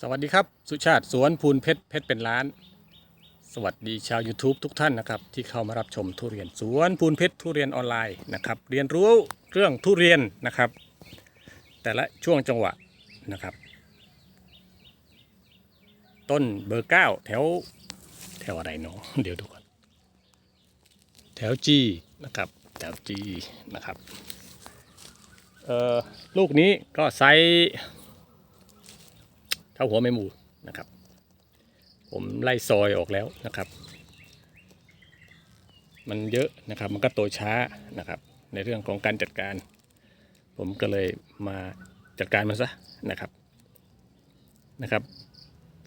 สวัสดีครับ สุชาติสวนพูนเพชรเพชรเป็นล้าน สวัสดีชาว YouTube ทุกท่านนะครับ ที่เข้ามารับชมทุเรียนสวนพูนเพชรทุเรียนออนไลน์นะครับเรียนรู้เรื่องทุเรียนนะครับ แต่ละช่วงจังหวะนะครับ ต้นเบอร์เก้าแถวแถวอะไรเนาะเดี๋ยวดูก่อนแถวจีนะครับแถวจีนะครับเอ่อลูกนี้ก็ไซส์ เท่าหัวไม่หมูนะครับ ผมไล่ซอยออกแล้วนะครับ มันเยอะนะครับมันก็โตช้านะครับ ในเรื่องของการจัดการ ผมก็เลยมาจัดการมันซะนะครับนะครับ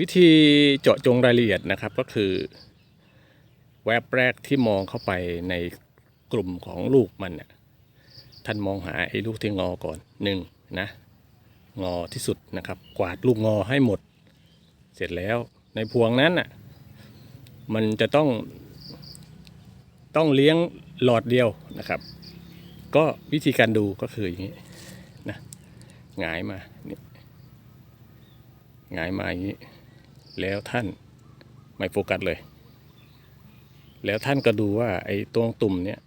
วิธีเจาะจงรายละเอียดนะครับก็คือ แวบแรกที่มองเข้าไปในกลุ่มของลูกมันน่ะท่านมองหาไอ้ลูกที่งอก่อนหนึ่งนะ งอที่สุดนะครับ กวาดลูกงอให้หมด เสร็จแล้วในพวงนั้นน่ะมันจะต้อง ต้องเลี้ยงหลอดเดียวนะครับ ก็วิธีการดูก็คืออย่างนี้นะหงายมานี่หงายมาอย่างนี้ แล้วท่านไม่โฟกัสเลย แล้วท่านก็ดูว่าไอ้ตรงตุ่มเนี่ย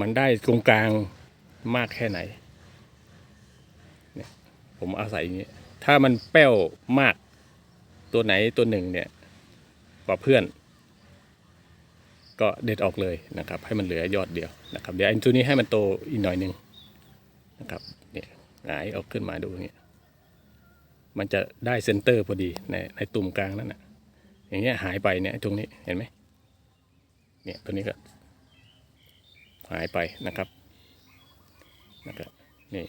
มันได้ตรงกลางมากแค่ไหน ผมอาศัยอย่างนี้ ถ้ามันแป้วมากตัวไหนตัวหนึ่งเนี่ยกว่าเพื่อน ก็เด็ดออกเลยนะครับ ให้มันเหลือยอดเดียวนะครับ เดี๋ยวไอ้ตัวนี้ให้มันโตอีกหน่อยหนึ่งนะครับเนี่ยหงายออกขึ้นมาดูอย่างเงี้ยมันจะได้เซนเตอร์พอดีในในตุ่มกลางนั่นนะอย่างเงี้ยหายไปเนี่ยตรงนี้เห็นไหมเนี่ยตัวนี้ก็หายไปนะครับนะครับนี่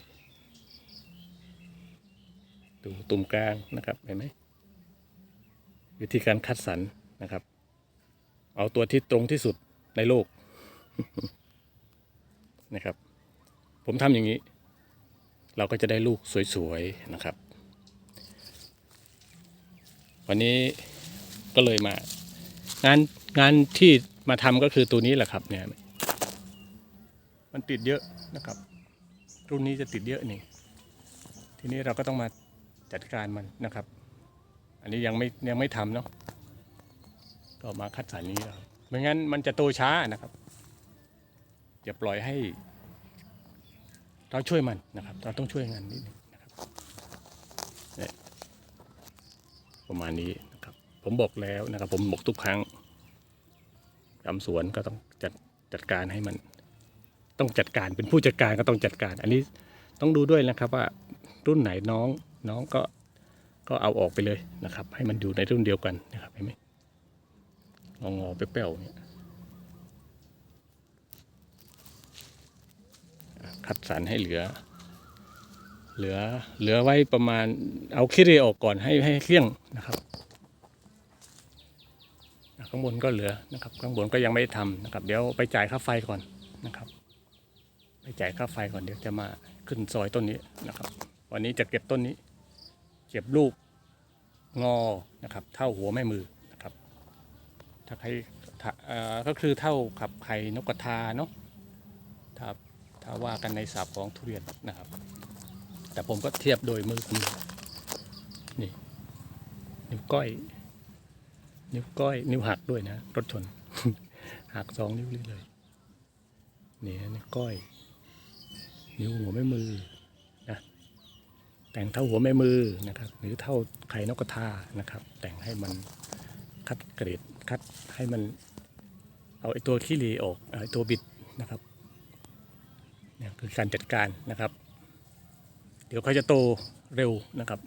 ดูตุ่มกลางนะครับเห็นไหมวิธีการคัดสรรนะครับ เอาตัวที่ตรงที่สุดในโลกนะครับ ผมทำอย่างนี้ เราก็จะได้ลูกสวยๆนะครับ วันนี้ก็เลยมางานงานที่มาทำก็คือตัวนี้แหละครับเนี่ยมันติดเยอะนะครับ รุ่นนี้จะติดเยอะนี่ ทีนี้เราก็ต้องมา จัดการมันนะครับ อันนี้ยังไม่ยังไม่ทำเนาะก็มาคัดสรรนี้ครับไม่งั้นมันจะโตช้านะครับอย่าปล่อยให้ เราช่วยมันนะครับ เราต้องช่วยงานนิดนึงนะครับเนี่ยประมาณนี้นะครับ ผมบอกแล้วนะครับ ผมบอกทุกครั้งทำสวนก็ต้องจัดจัดการให้มัน ต้องจัดการเป็นผู้จัดการก็ต้องจัดการ อันนี้ต้องดูด้วยนะครับว่ารุ่นไหนน้อง น้องก็ก็เอาออกไปเลยนะครับ ให้มันอยู่ในรุ่นเดียวกันนะครับเห็นไหมงองอๆเปรี้ยวๆเนี่ยคัดสรรให้เหลือ เหลือเหลือไว้ประมาณเอาขี้เรออกก่อนให้ให้เคลี่ยงนะครับข้างบนก็เหลือนะครับ ข้างบนก็ยังไม่ได้ทำนะครับ เดี๋ยวไปจ่ายค่าไฟก่อนนะครับ ไปจ่ายค่าไฟก่อนเดี๋ยวจะมาขึ้นซอยต้นนี้นะครับ วันนี้จะเก็บต้นนี้ เก็บลูกงอนะครับ เท่าหัวแม่มือนะครับ ถ้าใครก็คือเท่ากับไข่นกกระทาเนาะถ้าถ้าว่ากันในศัพท์ของทุเรียนนะครับ แต่ผมก็เทียบโดยมือผมนี่ นิ้วก้อย นิ้วก้อย นิ้วหักด้วยนะ รถชน หักสองนิ้วเลยนี่นิ้วก้อย นิ้วหัวแม่มือ แต่งเท่าหัวแม่มือนะครับ หรือเท่าไข่นกกระทานะครับ แต่งให้มันคัดเกรดคัดให้มันเอาไอ้ตัวขี้เหร่ออกเอาไอ้ตัวบิดนะครับเนี่ยคือการจัดการนะครับ เดี๋ยวเขาจะโตเร็วนะครับ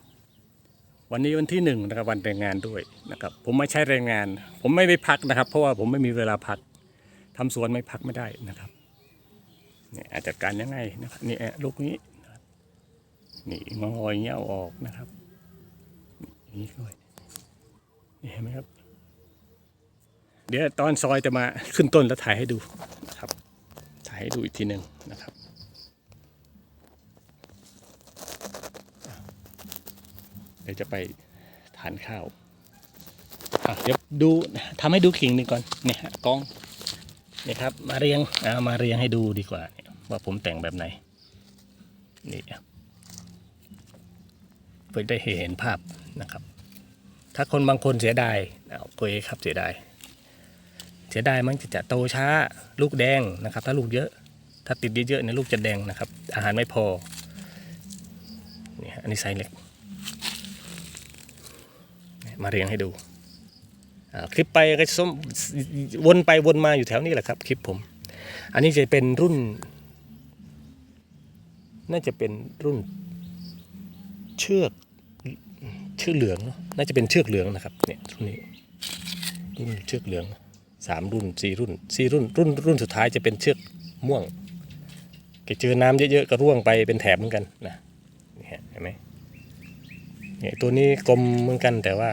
วันนี้วันที่หนึ่งนะครับวันแรงงานด้วยนะครับ ผมไม่ใช้แรงงาน ผมไม่ได้พักนะครับ เพราะว่าผมไม่มีเวลาพักทำสวนไม่พักไม่ได้นะครับเนี่ยจัดการยังไงนะครับนี่ลูกนี้ นี่งออย่างเงี้ยออกนะครับนี่ด้วยนี่เห็นไหมครับ เดี๋ยวตอนซอยจะมาขึ้นต้นแล้วถ่ายให้ดูนะครับ ถ่ายให้ดูอีกทีหนึ่งนะครับเดี๋ยวจะไปทานข้าวอะเดี๋ยวดูทำให้ดูขิงหนึ่งก่อนเนี่ยกล้องนี่ครับ มาเรียงามาเรียงให้ดูดีกว่าเนี่ยว่าผมแต่งแบบไหนนี่ เพื่อได้เห็นภาพนะครับ ถ้าคนบางคนเสียดายเอาโอเคครับเสียดายเสียดายมันจะจะโตช้าลูกแดงนะครับ ถ้าลูกเยอะ ถ้าติดเยอะๆเนี่ยลูกจะแดงนะครับ อาหารไม่พอนี่อันนี้ไซส์เล็กมาเรียงให้ดูคลิปไปก็จะส้มวนไปวนมาอยู่แถวนี้แหละครับคลิปผม อันนี้จะเป็นรุ่น น่าจะเป็นรุ่นเชือก ชือกเหลืองเนอะน่าจะเป็นเชือกเหลืองนะครับ เนี่ยรุ่นนี้ รุ่นเชือกเหลืองสามรุ่นสี่รุ่นสี่รุ่นรุ่นรุ่นสุดท้ายจะเป็นเชือกม่วงแกเจอน้ำเยอะๆก็ร่วงไปเป็นแถบเหมือนกันนะนี่เห็นไหมเนี่ยตัวนี้กลมเหมือนกันแต่ว่า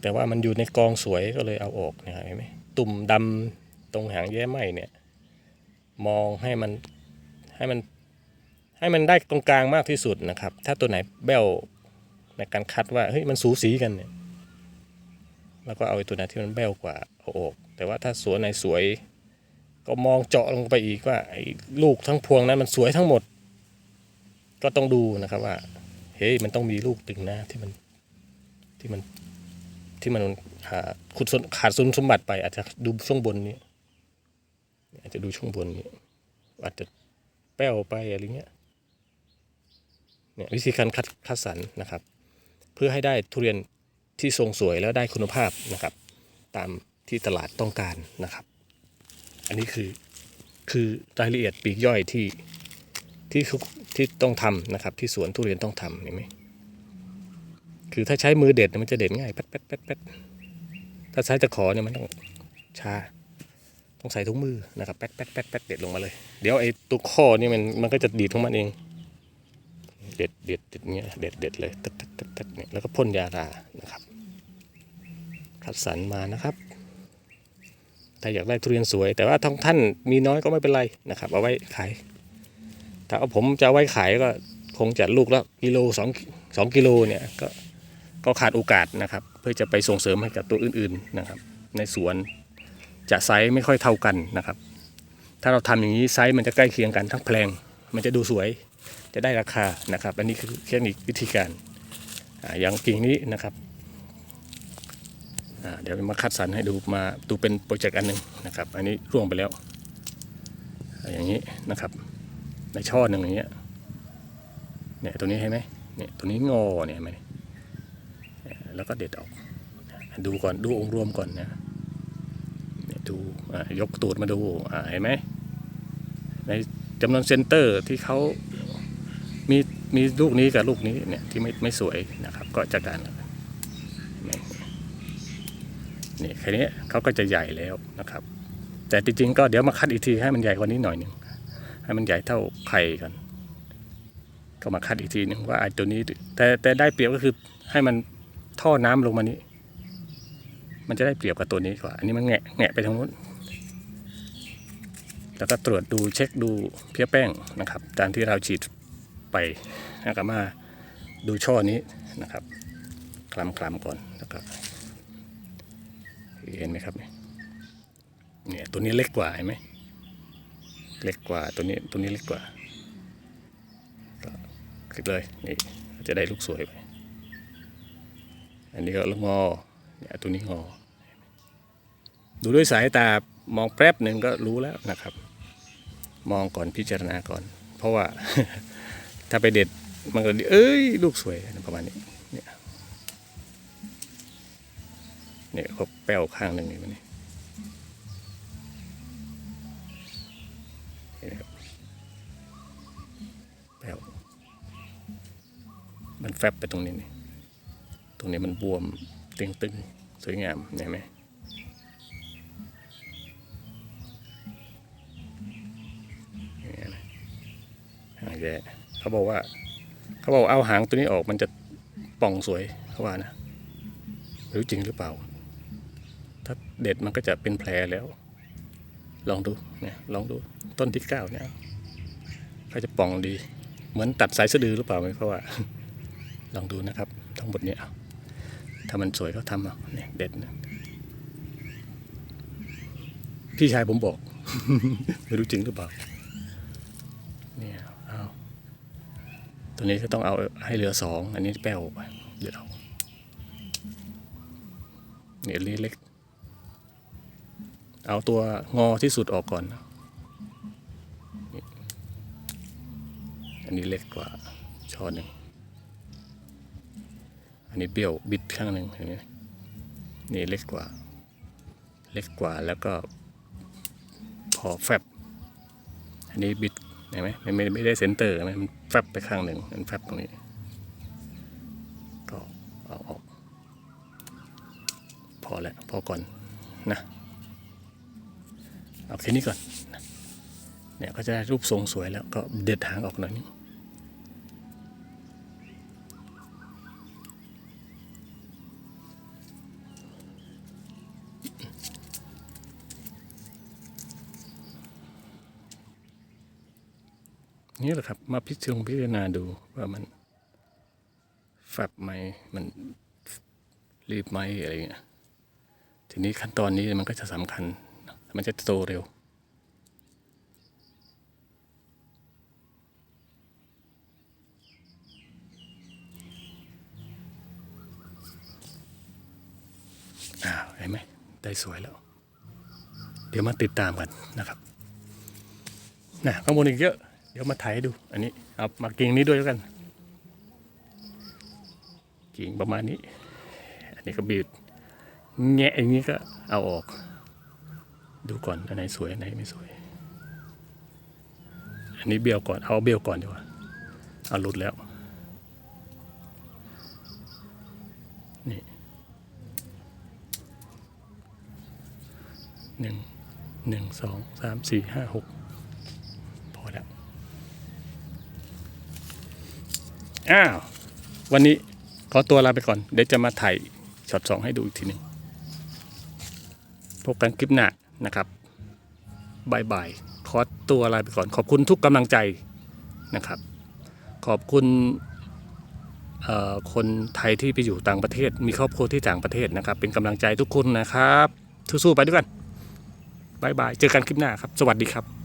แต่ว่ามันอยู่ในกองสวยก็เลยเอาออกนะครับเห็นไหมตุ่มดำตรงหางแย้ไหมเนี่ย มองให้มันให้มันให้มันได้ตรงกลางมากที่สุดนะครับ ถ้าตัวไหนแบ้ว ในการคัดว่าเฮ้ยมันสูสีกันเนี่ยแล้วก็เอาไอ้ตัวไหนที่มันแบ้วกว่าเอาออก แต่ว่าถ้าสวนไหนสวย ก็มองเจาะลงไปอีกว่าไอ้ลูกทั้งพวงนั้นมันสวยทั้งหมด ก็ต้องดูนะครับว่า เฮ้ยมันต้องมีลูกตึงนะที่มันที่มันที่มันขาดคุณสมขาดคุณสมบัติไป อาจจะดูช่วงบนนี้ อาจจะดูช่วงบนนี้ อาจจะแป้วไปอะไรเงี้ยเนี่ยวิธีการคัดคัดสรรนะครับ เพื่อให้ได้ทุเรียนที่ทรงสวยแล้วได้คุณภาพนะครับ ตามที่ตลาดต้องการนะครับ อันนี้คือคือรายละเอียดปีกย่อยที่ที่ที่ต้องทำนะครับ ที่สวนทุเรียนต้องทำเห็นไหมคือถ้าใช้มือเด็ดมันจะเด็ดง่ายแป๊ดแป๊ดแป๊ดแป๊ดถ้าใช้ตะขอเนี่ยมันต้องชาต้องใส่ถุงมือนะครับแป๊ดแป๊ดแป๊ดแป๊ดเด็ดลงมาเลย เดี๋ยวไอ้ตัวข้อนี่มันมันก็จะดีดของมันเอง เด็ดเด็ดเด็ดเงี้ยเด็ดเด็ดเลยตัดตัด ตัดตัดเนี่ยแล้วก็พ่นยารานะครับ คัดสรรมานะครับถ้าอยากได้ทุเรียนสวย แต่ว่าท้องท่านมีน้อยก็ไม่เป็นไรนะครับ เอาไว้ขายถ้าเอาผมจะไว้ขายก็คงจะลูกละกิโลสองสองกิโลเนี่ยก็ก็ขาดโอกาสนะครับ เพื่อจะไปส่งเสริมให้กับตัวอื่นๆนะครับ ในสวนจะไซส์ไม่ค่อยเท่ากันนะครับ ถ้าเราทำอย่างนี้ไซส์มันจะใกล้เคียงกันทั้งแปลง มันจะดูสวยจะได้ราคานะครับ อันนี้คือเทคนิควิธีการ อย่างกิ่งนี้นะครับเดี๋ยวมาคัดสรรให้ดูมาดูเป็นโปรเจกต์อันหนึ่งนะครับ อันนี้ร่วงไปแล้ว อย่างนี้นะครับ ในช่อหนึ่งอย่างเงี้ยเนี่ยตัวนี้เห็นไหมเนี่ยตัวนี้งอเนี่ยไหมแล้วก็เด็ดออก ดูก่อนดูองค์รวมก่อนนะเนี่ยดูยกตูดมาดูเห็นไหมในจำนวนเซนเตอร์ที่เขามี มีลูกนี้กับลูกนี้เนี่ยที่ไม่ไม่สวยนะครับ ก็จัดการแล้วเห็นไหมนี่แค่นี้เขาก็จะใหญ่แล้วนะครับ แต่จริงๆก็เดี๋ยวมาคัดอีกทีให้มันใหญ่กว่านี้หน่อยหนึ่งให้มันใหญ่เท่าไข่กัน ก็มาคัดอีกทีหนึงว่าไอ้ตัวนี้ แต่แต่ได้เปรียบก็คือให้มันท่อน้ำลงมานี้ มันจะได้เปรียบกับตัวนี้กว่า อันนี้มันแงะแงะไปทางนู้นแล้วก็ตรวจดูเช็คดูเพี้ยแป้งนะครับตามที่เราฉีด ไปก็มาดูช่อนี้นะครับ คลำคลำก่อนแล้วก็เห็นไหมครับเนี่ยตัวนี้เล็กกว่าเห็นไหมเล็กกว่าตัวนี้ตัวนี้เล็กกว่าก็คลิกเลยนี่จะได้ลูกสวยไปอันนี้ก็ลูกงอเนี่ยตัวนี้งอ ดูด้วยสายตามองแป๊บหนึ่งก็รู้แล้วนะครับ มองก่อนพิจารณาก่อน เพราะว่า ถ้าไปเด็ดมันก็เอ้ยลูกสวยประมาณนี้เนี่ยเนี่ยเขาแป้วข้างหนึ่งนี่มันนี่เนไหมครับแป้วมันแฟบไปตรงนี้นี่ตรงนี้มันบวมตึงๆสวยงามเห็นไหมอย่างเงี้ยนะหางแย่ เขาบอกว่า เขาบอกเอาหางตัวนี้ออกมันจะป่องสวยเขาว่านะรือจริงหรือเปล่า ถ้าเด็ดมันก็จะเป็นแผลแล้ว ลองดูเนี่ยลองดูต้นที่เก้าเนี่ยเขาจะป่องดี เหมือนตัดสายสะดือหรือเปล่าไม่เพราะว่า ลองดูนะครับ ทั้งหมดเนี่ยถ้ามันสวยก็ทำเอาเนี่ยเด็ดนะพี่ชายผมบอก ไม่รู้จริงหรือเปล่า เนี่ยเอาตัวตัวนี้ก็ต้องเอาให้เหลือสองอันนี้แป้วไปเดี๋ยวเอาเนี่ยเล็กๆเอาตัวงอที่สุดออกก่อน อันนี้เล็กกว่าช้อนหนึ่ง อันนี้เบี้ยวบิดข้างหนึ่งเห็นไหมนี่เล็กกว่า เล็กกว่าแล้วก็พอแฟบ อันนี้บิด เห็นไหมไม่ไม่ไม่ได้เซนเตอร์มันแฟบไปข้างหนึ่งมันแฟบตรงนี้ก็เอาออก พอแล้วพอก่อนนะเอาแค่นี้ก่อนเนี่ยก็จะได้รูปทรงสวยแล้วก็เด็ดหางออกหน่อยนึง นี่แหละครับ มาพิจารณาพิจารณาดูว่ามันแฟบไหมมันรีบไหมอะไรเงี้ยทีนี้ขั้นตอนนี้มันก็จะสำคัญ มันจะโตเร็วอ้าวเห็นไหมได้สวยแล้ว เดี๋ยวมาติดตามกันนะครับนะข้างบนอีกเยอะ เดี๋ยวมาถ่ายดู อันนี้เอามากิ่งนี้ด้วยแล้วกัน กิ่งประมาณนี้ อันนี้ก็บีดแงะอย่างนี้ก็เอาออก ดูก่อนอันไหนสวยอันไหนไม่สวย อันนี้เบี้ยวก่อนเอาเบี้ยวก่อนดีกว่าเอาหลุดแล้วนี่หนึ่งหนึ่งสองสามสี่ห้าหกพอแล้ว อ้าววันนี้ขอตัวลาไปก่อน เดี๋ยวจะมาถ่ายช็อตสองให้ดูอีกทีหนึ่งพบกันคลิปหน้านะครับบายบายขอตัวลาไปก่อน ขอบคุณทุกกำลังใจนะครับ ขอบคุณคนไทยที่ไปอยู่ต่างประเทศ มีครอบครัวที่ต่างประเทศนะครับ เป็นกำลังใจทุกคนนะครับสู้ๆไปด้วยกันบายบาย เจอกันคลิปหน้าครับ สวัสดีครับ